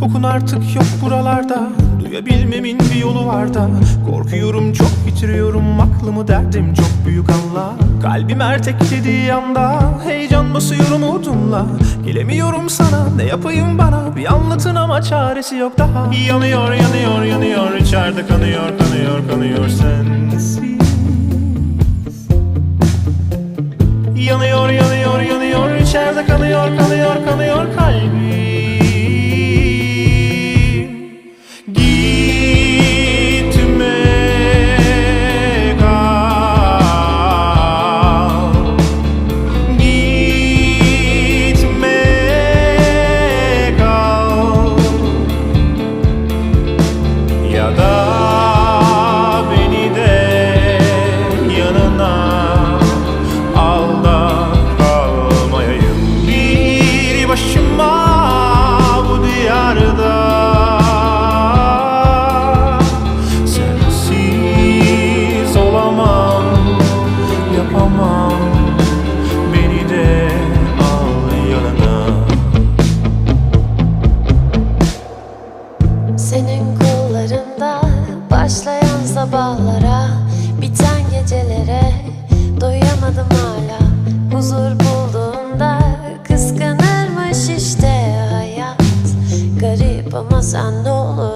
Kokun artık yok buralarda Duyabilmemin bir yolu var da. Korkuyorum çok bitiriyorum aklımı derdim çok büyük anla Kalbim erteklediği anda heyecan basıyor umudumla. Gelemiyorum sana ne yapayım bana? Bir anlatın ama çaresi yok daha. Yanıyor yanıyor yanıyor içeride kanıyor kanıyor kanıyor sensiz. Kanıyor kanıyor kanıyor kalbim Garip ama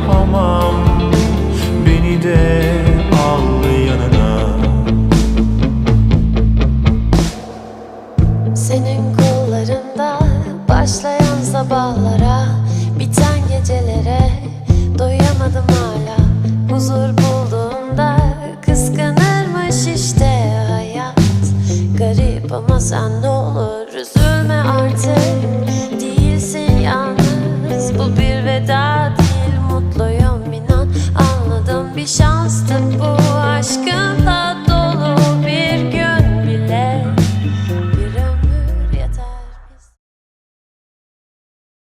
yapamam. Beni de al yanına. Senin kollarında başlayan sabahlara Biten gecelere doyamadım hala. Huzur bulduğunda kıskanırmış işte hayat. Garip ama sen ne